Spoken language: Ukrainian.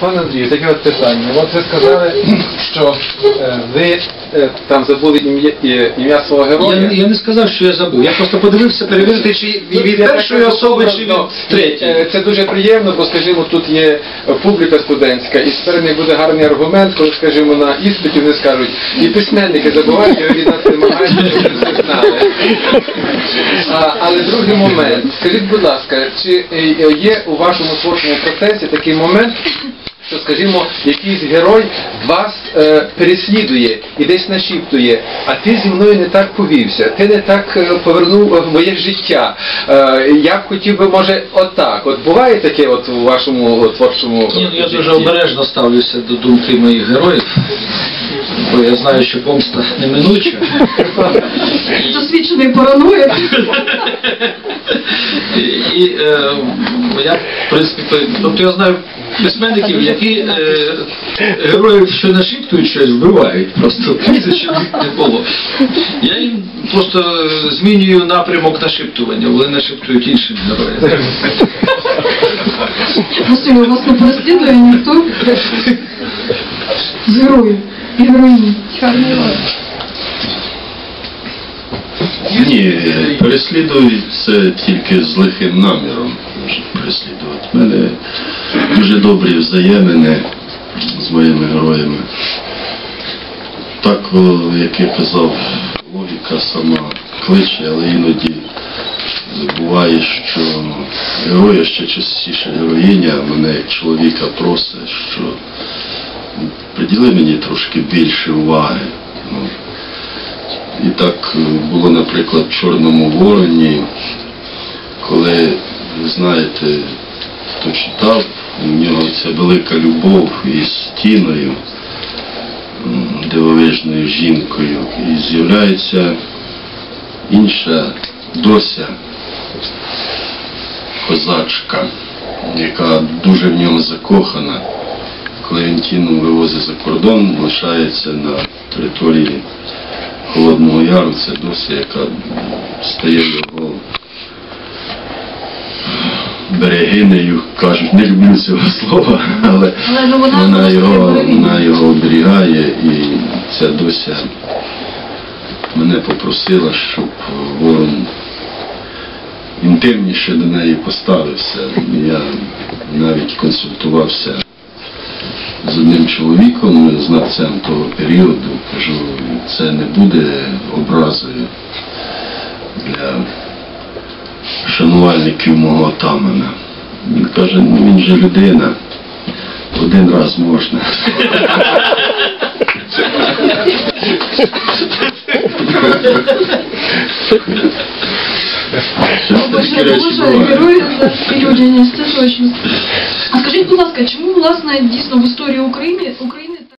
Пане Андрію, таке от питання. От ви сказали, що е, ви е, там забули ім'я е, ім'я свого героя. Я, я не сказав, що я забув. Я просто подивився перевірити, чи від Ну, Я першої так особи, чи від ну, третьої. е, Це дуже приємно, бо, скажімо, тут є публіка студентська, і тепер не буде гарний аргумент, коли, скажімо, на іспиті вони скажуть, і письменники забувають, і ви від А, але другий момент. Скажіть, будь ласка, чи е, є у вашому творчому процесі такий момент, що, скажімо, якийсь герой вас е, переслідує і десь нашіптує, а ти зі мною не так повівся, ти не так е, повернув е, в моє життя. Е, я б хотів би, може, отак. От буває таке от у вашому творчому Ні, ну, я дуже обережно ставлюся до думки моїх героїв, я знаю, що помста неминуча. Досвідчений параноїк. І, е, я, в принципі, тобто я знаю письменників, які е, героїв, що нашіптують щось, вбивають. Просто них не було. Я їм просто змінюю напрямок нашіптування, вони нашіптують іншим героям. Василю, вас не переслідує ніхто з героїв героїні. Ні, переслідують це тільки з лихим наміром можуть переслідувати. У мене дуже добрі взаємини з моїми героями. Так, як я казав, логіка сама кличе, але іноді буває, що герой, а ще частіше героїня мене як чоловіка просить, що приділи мені трошки більше уваги. Ну, і так е, було, наприклад, в Чорному Вороні, коли, ви знаєте, хто читав, у нього ця велика любов із тіною, дивовижною жінкою, і з'являється інша дося, козачка, яка дуже в нього закохана. Коли вивозить за кордон, лишається на території Холодного Яру, це дося, яка стає його берегинею, кажуть, не люблю цього слова, але Але ну, вона вона його, вона його оберігає. І ця дося мене попросила, щоб ворон інтимніше до неї поставився. Я навіть консультувався з одним чоловіком, з знавцем того періоду, кажу, це не буде образою для шанувальників мого отамана. Він каже, ну він же людина, один раз можна. Щось такі Боже, речі Боже, бувають. герої за людяність, це точно. А скажіть, будь ласка, чому власне дійсно в історії України України